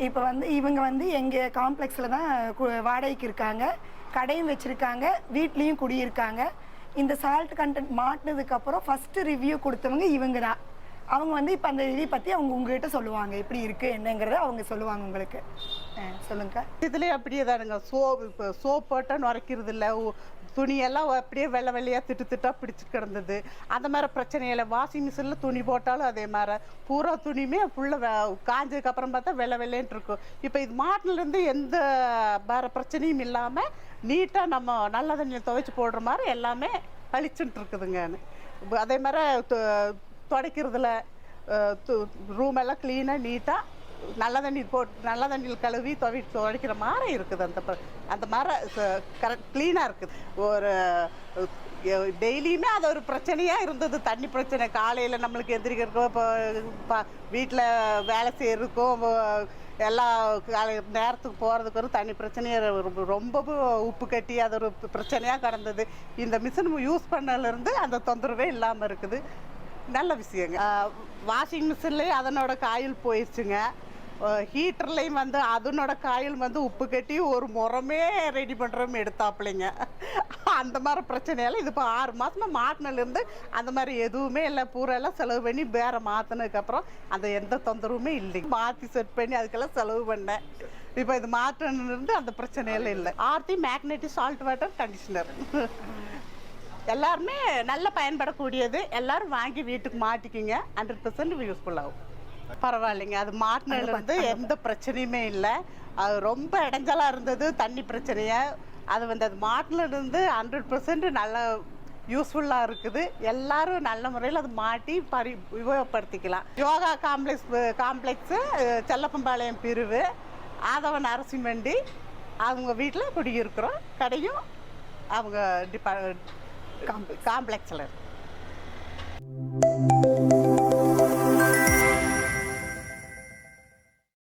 இப்போ வந்து இவங்க வந்து எங்கள் காம்ப்ளெக்ஸில் தான் கு- வாடகைக்கு இருக்காங்க. கடையும் வச்சுருக்காங்க. வீட்லேயும் குடியிருக்காங்க. இந்த சால்ட் கண்டென்ட் மாட்டினதுக்கப்புறம் ஃபஸ்ட்டு ரிவ்யூ கொடுத்தவங்க இவங்க தான். அவங்க வந்து இப்போ அந்த இதை பற்றி அவங்க உங்ககிட்ட சொல்லுவாங்க. எப்படி இருக்குது என்னங்கிறத அவங்க சொல்லுவாங்க உங்களுக்கு. சொல்லுங்க இதுலேயே அப்படியே தானுங்க. சோப் இப்போ சோப் போட்டால் நுரைக்கிறது இல்லை துணியெல்லாம் அப்படியே வெள்ளை வெள்ளையாக திட்டு திட்டாக பிடிச்சி கிடந்தது. அந்த மாதிரி பிரச்சனையில் வாஷிங் மிஷினில் துணி போட்டாலும் அதே மாதிரி. பூரா துணியுமே ஃபுல்லாக காஞ்சதுக்கப்புறம் பார்த்தா வெள்ளை வெள்ளைன்ட்டு இருக்கும். இப்போ இது மாட்டிலேருந்து எந்த வேறு பிரச்சனையும் இல்லாமல் நீட்டாக நம்ம நல்ல தண்ணியில் துவைச்சி போடுற மாதிரி எல்லாமே பளிச்சுன்ட்டு இருக்குதுங்க. அதே மாதிரி து- துடைக்கிறதுல ரூம் எல்லாம் க்ளீனாக நீட்டாக நல்ல தண்ணி போட்டு நல்ல தண்ணியில் கழுவி துவை துவைக்கிற மாதிரி இருக்குது. அந்த அந்த மாதிரி கரெக்ட் க்ளீனாக இருக்குது. ஒரு டெய்லியுமே அது ஒரு பிரச்சனையாக இருந்தது. தண்ணி பிரச்சனை. காலையில் நம்மளுக்கு எந்திரிக்கிறதுக்கோ இப்போ வீட்டில் வேலை செய்கிறதுக்கும் எல்லா காலை நேரத்துக்கு போகிறதுக்கு ஒரு தண்ணி பிரச்சனையாக ரொம்ப ரொம்பவும் உப்பு கட்டி அது ஒரு பிரச்சனையாக கிடந்தது. இந்த மிஷின் யூஸ் பண்ணலேருந்து அந்த தொந்தரவே இல்லாமல் இருக்குது. நல்ல விஷயங்க. வாஷிங் மிஷின்லேயே அதனோட காயில் போயிடுச்சுங்க ஹீட்டர்லேயும் வந்து அதனோட காயில் வந்து உப்பு கட்டி ஒரு முறமே ரெடி பண்ணுறோம் எடுத்தாப்புலைங்க. அந்த மாதிரி பிரச்சனையெல்லாம் இது இப்போ ஆறு மாதமாக மாட்டினிலேருந்து அந்த மாதிரி எதுவுமே இல்லை. பூரெல்லாம் செலவு பண்ணி வேறு மாற்றினதுக்கப்புறம் அந்த எந்த தொந்தரவுமே இல்லைங்க. மாற்றி செட் பண்ணி அதுக்கெல்லாம் செலவு பண்ணேன். இப்போ இது மாற்றினிருந்து அந்த பிரச்சனையெல்லாம் இல்லை. Aarthi magnetic salt water conditioner எல்லாருமே நல்லா பயன்படக்கூடியது. எல்லாரும் வாங்கி வீட்டுக்கு மாட்டிக்கிங்க. ஹண்ட்ரட் பர்சன்ட் யூஸ்ஃபுல் ஆகும். பரவாயில்லைங்க. அது மாட்டினதுல இருந்து எந்த பிரச்சனையுமே இல்லை. அது ரொம்ப இடைஞ்சலாக இருந்தது தண்ணி பிரச்சனைய. அது வந்து அது மாட்டில இருந்து ஹண்ட்ரட் பர்சன்ட் நல்ல யூஸ்ஃபுல்லாக இருக்குது. எல்லாரும் நல்ல முறையில் அது மாட்டி பரி உபயோகப்படுத்திக்கலாம். யோகா காம்ப்ளெக்ஸ் காம்ப்ளெக்ஸு செல்லப்பம்பாளையம் பிரிவு ஆதவன் அரசிமண்டி அவங்க வீட்டில் குடியிருக்கிறோம். கடையும் அவங்க டிபா காம்ப்ளெக்ஸில் இருக்கு.